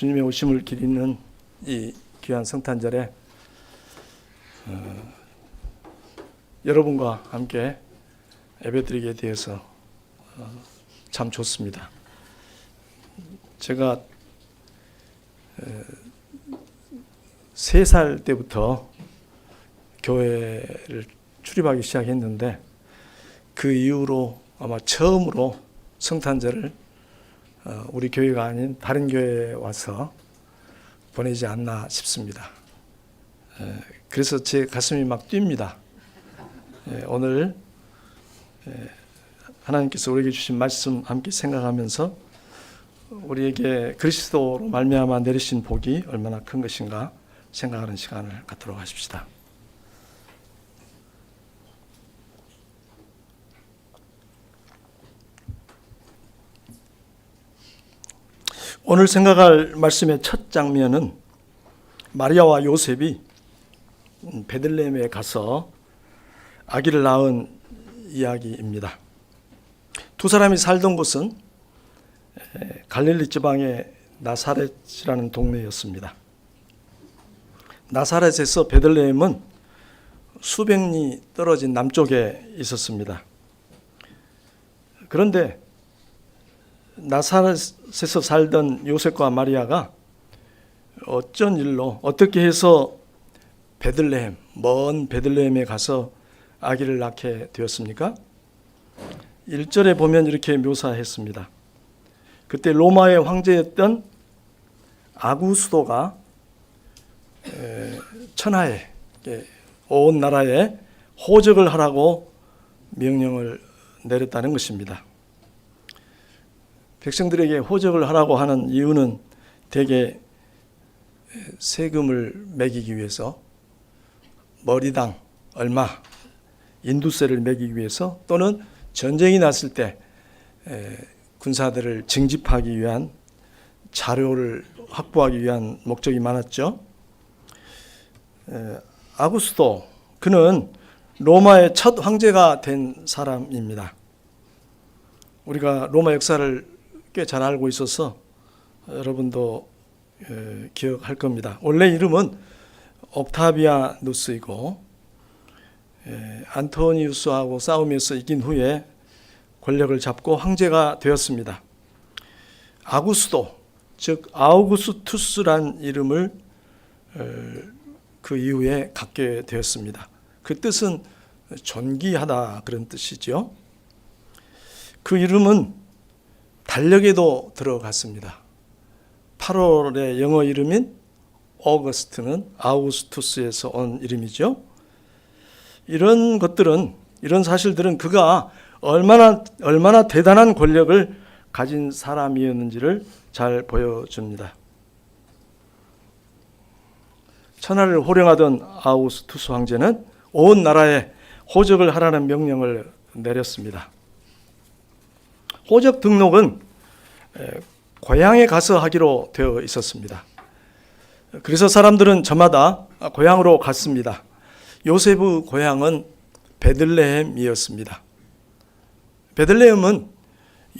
주님의 오심을 기리는 이 귀한 성탄절에 어, 여러분과 함께 예배드리게 되어서 어, 참 좋습니다. 제가 세 살 때부터 교회를 출입하기 시작했는데 그 이후로 아마 처음으로 성탄절을 어, 우리 교회가 아닌 다른 교회에 와서 보내지 않나 싶습니다. 에, 그래서 제 가슴이 막 뜁니다. 에, 오늘 에, 하나님께서 우리에게 주신 말씀 함께 생각하면서 우리에게 그리스도로 말미암아 내리신 복이 얼마나 큰 것인가 생각하는 시간을 갖도록 하십시다. 오늘 생각할 말씀의 첫 장면은 마리아와 요셉이 베들레헴에 가서 아기를 낳은 이야기입니다. 두 사람이 살던 곳은 갈릴리 지방의 나사렛이라는 동네였습니다. 나사렛에서 베들레헴은 수백 리 떨어진 남쪽에 있었습니다. 그런데 나사렛에서 살던 요셉과 마리아가 어쩐 일로 어떻게 해서 베들레헴 먼 베들레헴에 가서 아기를 낳게 되었습니까? 1절에 보면 이렇게 묘사했습니다. 그때 로마의 황제였던 아구수도가 천하에 온 나라에 호적을 하라고 명령을 내렸다는 것입니다. 백성들에게 호적을 하라고 하는 이유는 대개 세금을 매기기 위해서 머리당 얼마 인두세를 매기기 위해서 또는 전쟁이 났을 때 군사들을 징집하기 위한 자료를 확보하기 위한 목적이 많았죠. 아구스도 그는 로마의 첫 황제가 된 사람입니다. 우리가 로마 역사를 꽤 잘 알고 있어서 여러분도 기억할 겁니다. 원래 이름은 옥타비아누스이고 안토니우스하고 싸우면서 이긴 후에 권력을 잡고 황제가 되었습니다. 아구스도 즉 아우구스투스란 이름을 그 이후에 갖게 되었습니다. 그 뜻은 존귀하다 그런 뜻이죠. 그 이름은 달력에도 들어갔습니다. 8월의 영어 이름인 오거스트는 아우스투스에서 온 이름이죠. 이런 것들은 이런 사실들은 그가 얼마나 얼마나 대단한 권력을 가진 사람이었는지를 잘 보여줍니다. 천하를 호령하던 아우스투스 황제는 온 나라에 호적을 하라는 명령을 내렸습니다. 호적 등록은 고향에 가서 하기로 되어 있었습니다. 그래서 사람들은 저마다 고향으로 갔습니다. 요셉의 고향은 베들레헴이었습니다. 베들레헴은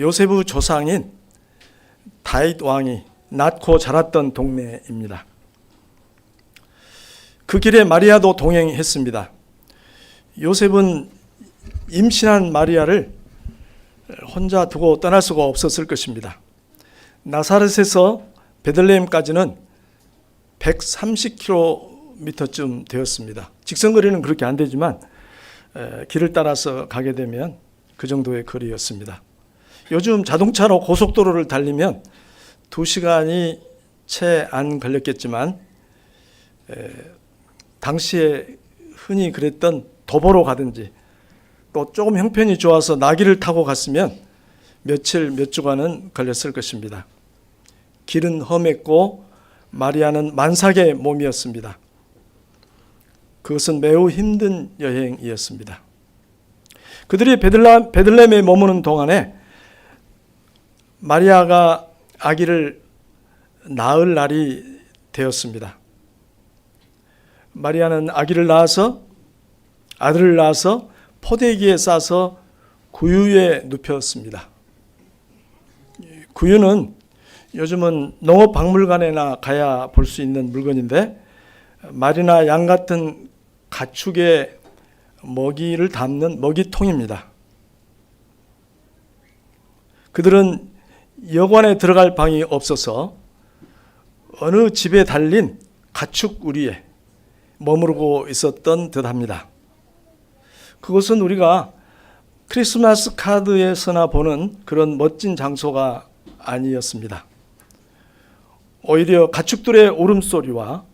요셉의 조상인 다윗 왕이 낳고 자랐던 동네입니다. 그 길에 마리아도 동행했습니다. 요셉은 임신한 마리아를 혼자 두고 떠날 수가 없었을 것입니다. 나사렛에서 베들레헴까지는 130km쯤 되었습니다. 직선 거리는 그렇게 안 되지만 길을 따라서 가게 되면 그 정도의 거리였습니다. 요즘 자동차로 고속도로를 달리면 2시간이 채 안 걸렸겠지만 당시에 흔히 그랬던 도보로 가든지 또 조금 형편이 좋아서 나귀를 타고 갔으면 며칠 몇 주간은 걸렸을 것입니다. 길은 험했고 마리아는 만삭의 몸이었습니다. 그것은 매우 힘든 여행이었습니다. 그들이 베들라, 베들렘에 머무는 동안에 마리아가 아기를 낳을 날이 되었습니다. 마리아는 아기를 낳아서 아들을 낳아서 포대기에 싸서 구유에 눕혔습니다. 구유는 요즘은 농업박물관에나 가야 볼 수 있는 물건인데 말이나 양 같은 가축의 먹이를 담는 먹이통입니다. 그들은 여관에 들어갈 방이 없어서 어느 집에 달린 가축 우리에 머무르고 있었던 듯합니다. 그것은 우리가 크리스마스 카드에서나 보는 그런 멋진 장소가 아니었습니다. 오히려 가축들의 울음소리와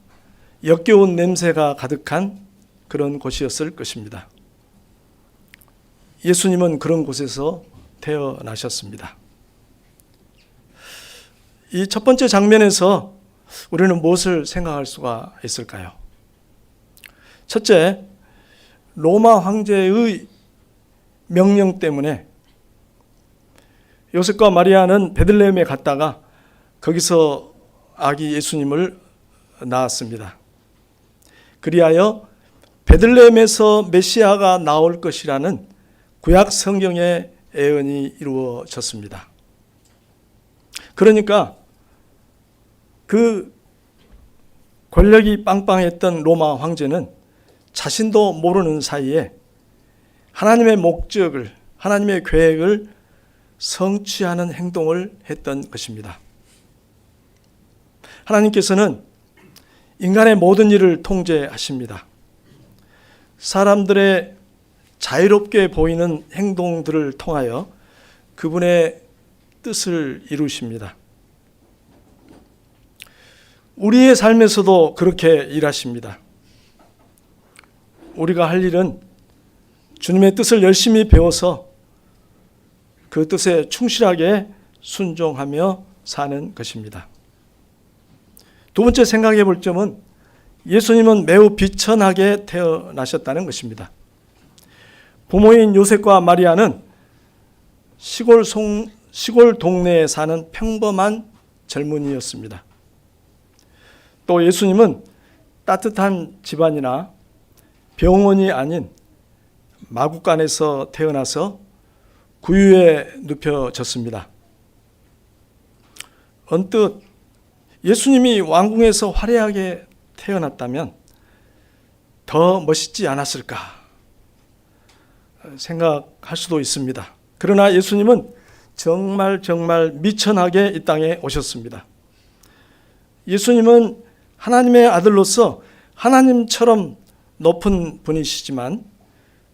역겨운 냄새가 가득한 그런 곳이었을 것입니다. 예수님은 그런 곳에서 태어나셨습니다. 이 첫 번째 장면에서 우리는 무엇을 생각할 수가 있을까요? 첫째, 로마 황제의 명령 때문에 요셉과 마리아는 베들레헴에 갔다가 거기서 아기 예수님을 낳았습니다. 그리하여 베들레헴에서 메시아가 나올 것이라는 구약 성경의 예언이 이루어졌습니다. 그러니까 그 권력이 빵빵했던 로마 황제는 자신도 모르는 사이에 하나님의 목적을, 하나님의 계획을 성취하는 행동을 했던 것입니다. 하나님께서는 인간의 모든 일을 통제하십니다. 사람들의 자유롭게 보이는 행동들을 통하여 그분의 뜻을 이루십니다. 우리의 삶에서도 그렇게 일하십니다. 우리가 할 일은 주님의 뜻을 열심히 배워서 그 뜻에 충실하게 순종하며 사는 것입니다. 두 번째 생각해 볼 점은 예수님은 매우 비천하게 태어나셨다는 것입니다. 부모인 요셉과 마리아는 시골 송, 시골 동네에 사는 평범한 젊은이였습니다. 또 예수님은 따뜻한 집안이나 병원이 아닌 마국간에서 태어나서 구유에 눕혀졌습니다. 언뜻 예수님이 왕궁에서 화려하게 태어났다면 더 멋있지 않았을까 생각할 수도 있습니다. 그러나 예수님은 정말 정말 미천하게 이 땅에 오셨습니다. 예수님은 하나님의 아들로서 하나님처럼 높은 분이시지만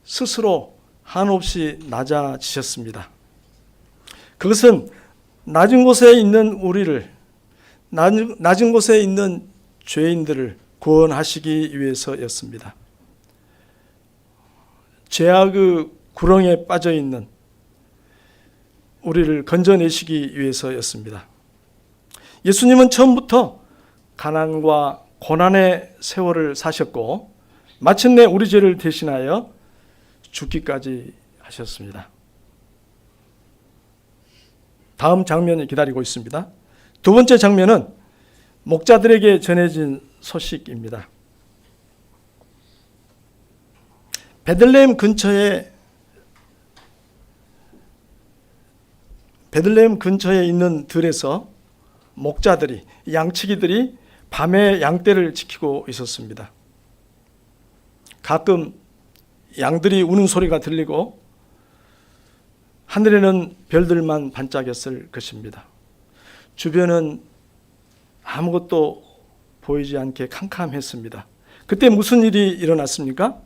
스스로 한없이 낮아지셨습니다. 그것은 낮은 곳에 있는 우리를 낮은, 낮은 곳에 있는 죄인들을 구원하시기 위해서였습니다. 죄악의 구렁에 빠져 있는 우리를 건져내시기 위해서였습니다. 예수님은 처음부터 가난과 고난의 세월을 사셨고 마침내 우리 죄를 대신하여 죽기까지 하셨습니다. 다음 장면이 기다리고 있습니다. 두 번째 장면은 목자들에게 전해진 소식입니다. 베들레헴 근처에 베들레헴 근처에 있는 들에서 목자들이 양치기들이 밤에 양떼를 지키고 있었습니다. 가끔 양들이 우는 소리가 들리고 하늘에는 별들만 반짝였을 것입니다. 주변은 아무것도 보이지 않게 캄캄했습니다. 그때 무슨 일이 일어났습니까?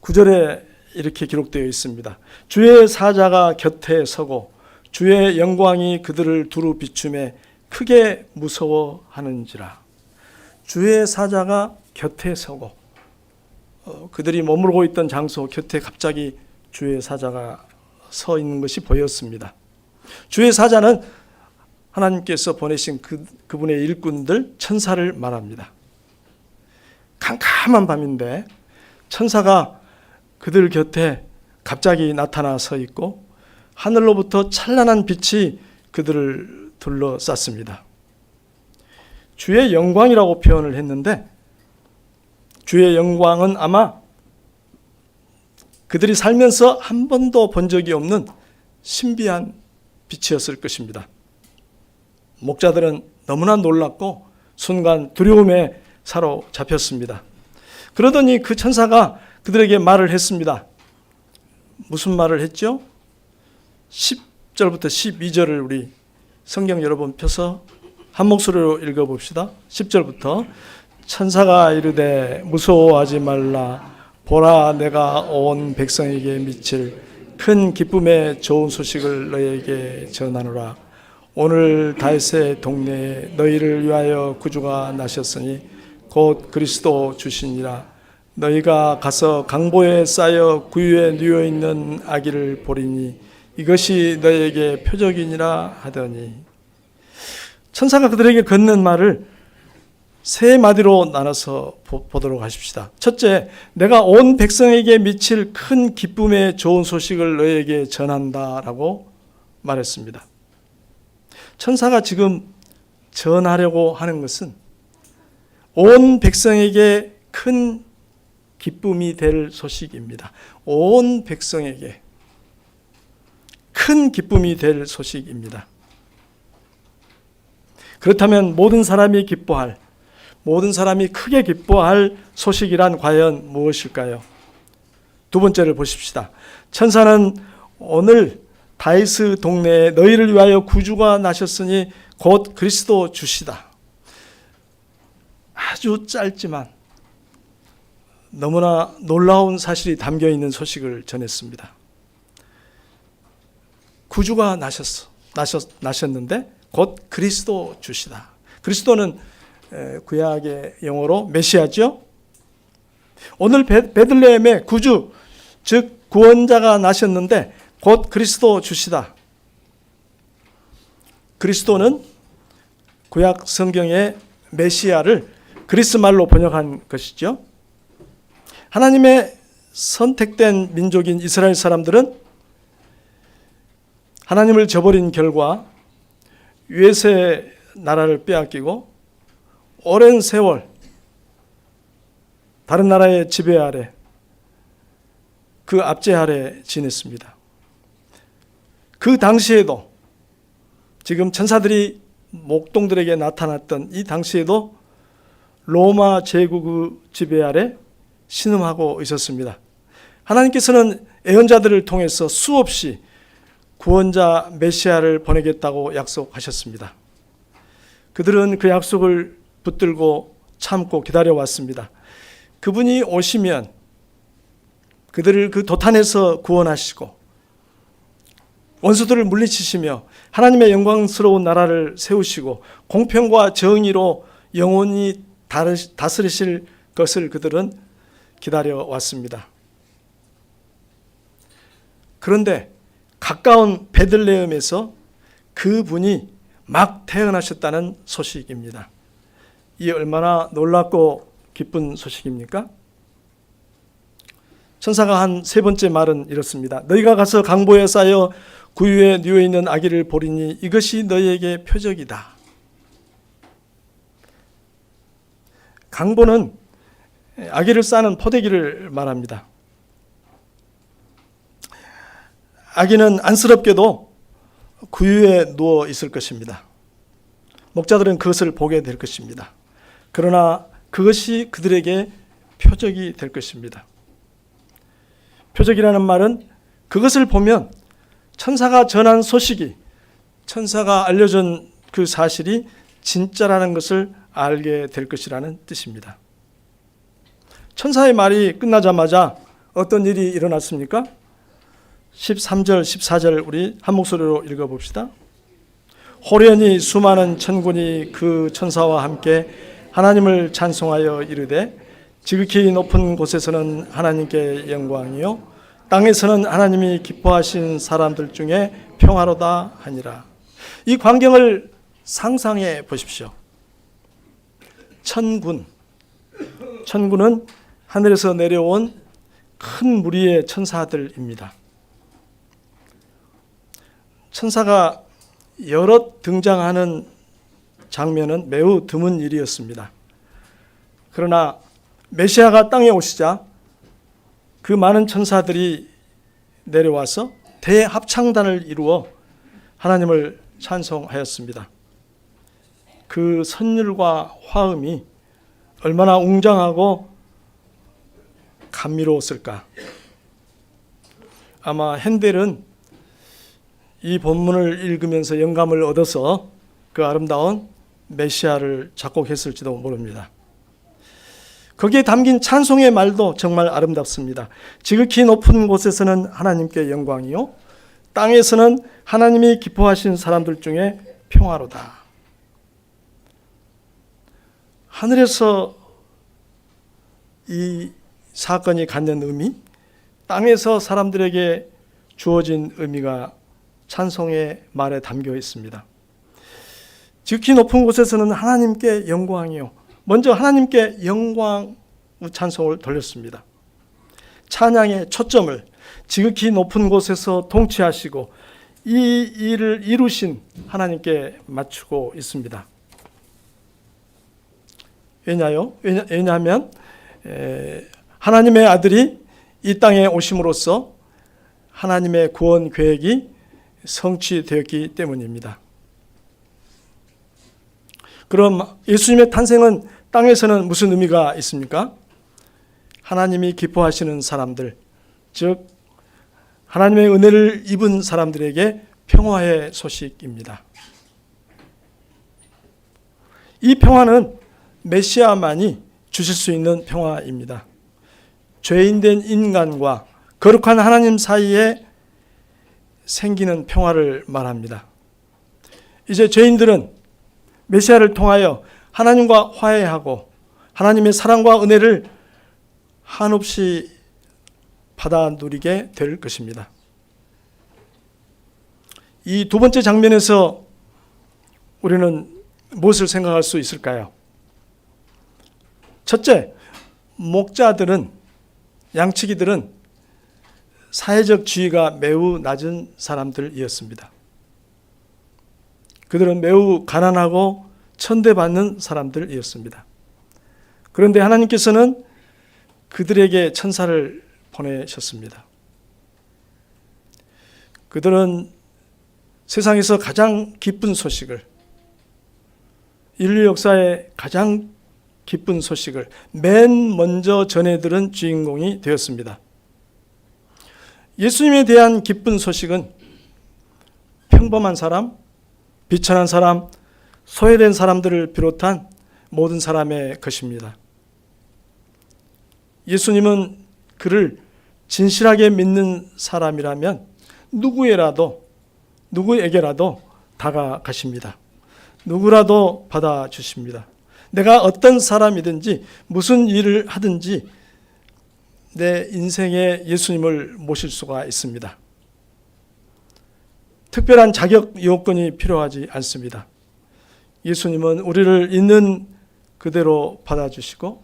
구절에 이렇게 기록되어 있습니다. 주의 사자가 곁에 서고 주의 영광이 그들을 두루 비춤에 크게 무서워하는지라. 주의 사자가 곁에 서고 어, 그들이 머무르고 있던 장소 곁에 갑자기 주의 사자가 서 있는 것이 보였습니다. 주의 사자는 하나님께서 보내신 그, 그분의 일꾼들 천사를 말합니다. 캄캄한 밤인데 천사가 그들 곁에 갑자기 나타나 서 있고 하늘로부터 찬란한 빛이 그들을 둘러쌌습니다. 주의 영광이라고 표현을 했는데 주의 영광은 아마 그들이 살면서 한 번도 본 적이 없는 신비한 빛이었을 것입니다. 목자들은 너무나 놀랐고 순간 두려움에 사로잡혔습니다. 그러더니 그 천사가 그들에게 말을 했습니다. 무슨 말을 했죠? 10절부터 12절을 우리 성경 여러 번 펴서 한 목소리로 읽어봅시다. 10절부터 천사가 이르되 무서워하지 말라. 보라 내가 온 백성에게 미칠 큰 기쁨의 좋은 소식을 너에게 전하노라. 오늘 다윗의 동네에 너희를 위하여 구주가 나셨으니 곧 그리스도 주시니라. 너희가 가서 강보에 쌓여 구유에 누워 있는 아기를 보리니 이것이 너희에게 표적이니라 하더니. 천사가 그들에게 건넨 말을 세 마디로 나눠서 보- 보도록 하십시다. 첫째, 내가 온 백성에게 미칠 큰 기쁨의 좋은 소식을 너에게 전한다라고 말했습니다. 천사가 지금 전하려고 하는 것은 온 백성에게 큰 기쁨이 될 소식입니다. 온 백성에게 큰 기쁨이 될 소식입니다. 그렇다면 모든 사람이 기뻐할 모든 사람이 크게 기뻐할 소식이란 과연 무엇일까요? 두 번째를 보십시다. 천사는 오늘 다이스 동네에 너희를 위하여 구주가 나셨으니 곧 그리스도 주시다. 아주 짧지만 너무나 놀라운 사실이 담겨 있는 소식을 전했습니다. 구주가 나셨어. 나셨, 나셨는데 곧 그리스도 주시다. 그리스도는 에, 구약의 영어로 메시아죠. 오늘 베- 베들레헴에 구주 즉 구원자가 나셨는데 곧 그리스도 주시다. 그리스도는 구약 성경의 메시아를 그리스 말로 번역한 것이죠. 하나님의 선택된 민족인 이스라엘 사람들은 하나님을 저버린 결과 유에스의 나라를 빼앗기고 오랜 세월 다른 나라의 지배 아래 그 압제 아래 지냈습니다. 그 당시에도 지금 천사들이 목동들에게 나타났던 이 당시에도 로마 제국의 지배 아래 신음하고 있었습니다. 하나님께서는 예언자들을 통해서 수없이 구원자 메시아를 보내겠다고 약속하셨습니다. 그들은 그 약속을 붙들고 참고 기다려 왔습니다. 그분이 오시면 그들을 그 도탄에서 구원하시고 원수들을 물리치시며 하나님의 영광스러운 나라를 세우시고 공평과 정의로 영원히 다스리실 것을 그들은 기다려 왔습니다. 그런데 가까운 베들레헴에서 그분이 막 태어나셨다는 소식입니다. 이 얼마나 놀랍고 기쁜 소식입니까? 천사가 한 세 번째 말은 이렇습니다. 너희가 가서 강보에 쌓여 구유에 누워 있는 아기를 보리니 이것이 너희에게 표적이다. 강보는 아기를 싸는 포대기를 말합니다. 아기는 안쓰럽게도 구유에 누워 있을 것입니다. 목자들은 그것을 보게 될 것입니다. 그러나 그것이 그들에게 표적이 될 것입니다. 표적이라는 말은 그것을 보면 천사가 전한 소식이 천사가 알려준 그 사실이 진짜라는 것을 알게 될 것이라는 뜻입니다. 천사의 말이 끝나자마자 어떤 일이 일어났습니까? 13절, 14절 우리 한 목소리로 읽어봅시다. 호련히 수많은 천군이 그 천사와 함께 하나님을 찬송하여 이르되 지극히 높은 곳에서는 하나님께 영광이요 땅에서는 하나님이 기뻐하신 사람들 중에 평화로다 하니라. 이 광경을 상상해 보십시오. 천군. 천군은 하늘에서 내려온 큰 무리의 천사들입니다. 천사가 여러 등장하는 장면은 매우 드문 일이었습니다. 그러나 메시아가 땅에 오시자 그 많은 천사들이 내려와서 대합창단을 이루어 하나님을 찬송하였습니다. 그 선율과 화음이 얼마나 웅장하고 감미로웠을까. 아마 핸델은 이 본문을 읽으면서 영감을 얻어서 그 아름다운 메시아를 작곡했을지도 모릅니다. 거기에 담긴 찬송의 말도 정말 아름답습니다. 지극히 높은 곳에서는 하나님께 영광이요. 땅에서는 하나님이 기뻐하신 사람들 중에 평화로다. 하늘에서 이 사건이 갖는 의미, 땅에서 사람들에게 주어진 의미가 찬송의 말에 담겨 있습니다. 지극히 높은 곳에서는 하나님께 영광이요. 먼저 하나님께 영광 찬송을 돌렸습니다. 찬양의 초점을 지극히 높은 곳에서 통치하시고 이 일을 이루신 하나님께 맞추고 있습니다. 왜냐요? 왜냐, 에, 하나님의 아들이 이 땅에 오심으로써 하나님의 구원 계획이 성취되었기 때문입니다. 그럼 예수님의 탄생은 땅에서는 무슨 의미가 있습니까? 하나님이 기뻐하시는 사람들, 즉 하나님의 은혜를 입은 사람들에게 평화의 소식입니다. 이 평화는 메시아만이 주실 수 있는 평화입니다. 죄인된 인간과 거룩한 하나님 사이에 생기는 평화를 말합니다. 이제 죄인들은 메시아를 통하여 하나님과 화해하고 하나님의 사랑과 은혜를 한없이 받아 누리게 될 것입니다. 이 두 번째 장면에서 우리는 무엇을 생각할 수 있을까요? 첫째, 목자들은 양치기들은 사회적 지위가 매우 낮은 사람들이었습니다. 그들은 매우 가난하고 천대받는 사람들이었습니다. 그런데 하나님께서는 그들에게 천사를 보내셨습니다. 그들은 세상에서 가장 기쁜 소식을 인류 역사의 가장 기쁜 소식을 맨 먼저 전해들은 주인공이 되었습니다. 예수님에 대한 기쁜 소식은 평범한 사람, 비천한 사람, 소외된 사람들을 비롯한 모든 사람의 것입니다. 예수님은 그를 진실하게 믿는 사람이라면 누구에라도 누구에게라도 다가가십니다. 누구라도 받아 주십니다. 내가 어떤 사람이든지 무슨 일을 하든지 내 인생에 예수님을 모실 수가 있습니다. 특별한 자격 요건이 필요하지 않습니다. 예수님은 우리를 있는 그대로 받아주시고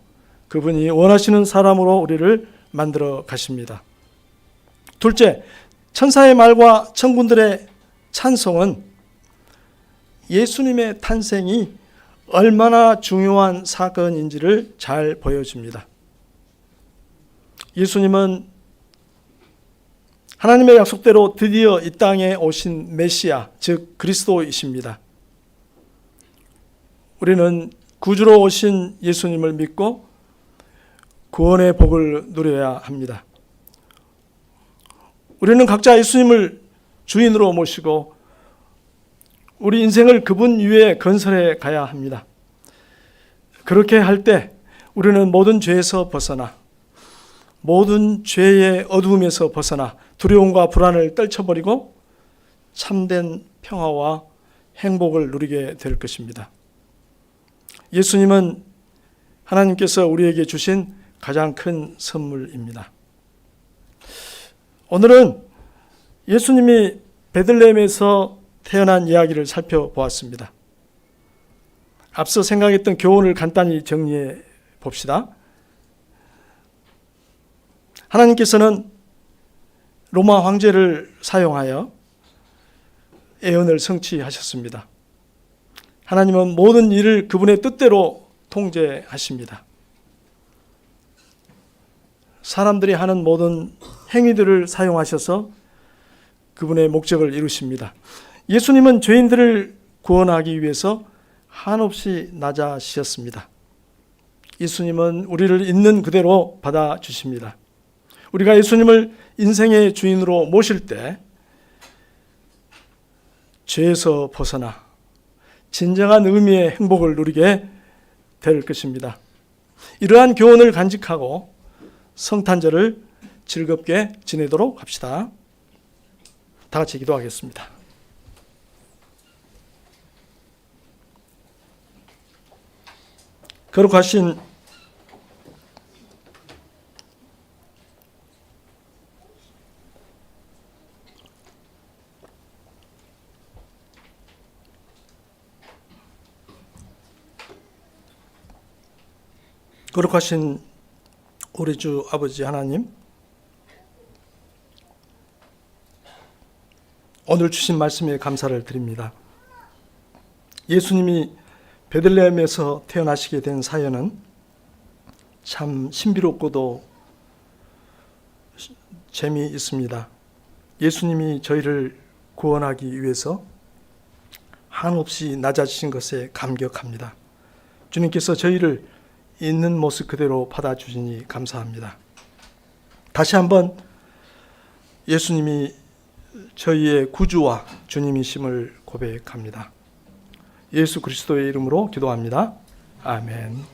그분이 원하시는 사람으로 우리를 만들어 가십니다. 둘째, 천사의 말과 천군들의 찬송은 예수님의 탄생이 얼마나 중요한 사건인지를 잘 보여줍니다. 예수님은 하나님의 약속대로 드디어 이 땅에 오신 메시아, 즉 그리스도이십니다. 우리는 구주로 오신 예수님을 믿고 구원의 복을 누려야 합니다. 우리는 각자 예수님을 주인으로 모시고 우리 인생을 그분 위에 건설해 가야 합니다. 그렇게 할 때 우리는 모든 죄에서 벗어나 모든 죄의 어두움에서 벗어나 두려움과 불안을 떨쳐버리고 참된 평화와 행복을 누리게 될 것입니다. 예수님은 하나님께서 우리에게 주신 가장 큰 선물입니다. 오늘은 예수님이 베들레헴에서 태어난 이야기를 살펴보았습니다. 앞서 생각했던 교훈을 간단히 정리해 봅시다. 하나님께서는 로마 황제를 사용하여 예언을 성취하셨습니다. 하나님은 모든 일을 그분의 뜻대로 통제하십니다. 사람들이 하는 모든 행위들을 사용하셔서 그분의 목적을 이루십니다. 예수님은 죄인들을 구원하기 위해서 한없이 낮아지셨습니다. 예수님은 우리를 있는 그대로 받아주십니다. 우리가 예수님을 인생의 주인으로 모실 때 죄에서 벗어나 진정한 의미의 행복을 누리게 될 것입니다. 이러한 교훈을 간직하고 성탄절을 즐겁게 지내도록 합시다. 다 같이 기도하겠습니다. 거룩하신 거룩하신 우리 주 아버지 하나님, 오늘 주신 말씀에 감사를 드립니다. 예수님이 베들레헴에서 태어나시게 된 사연은 참 신비롭고도 재미있습니다. 예수님이 저희를 구원하기 위해서 한없이 낮아지신 것에 감격합니다. 주님께서 저희를 있는 모습 그대로 받아주시니 감사합니다. 다시 한번 예수님이 저희의 구주와 주님이심을 고백합니다. 예수 그리스도의 이름으로 기도합니다. 아멘.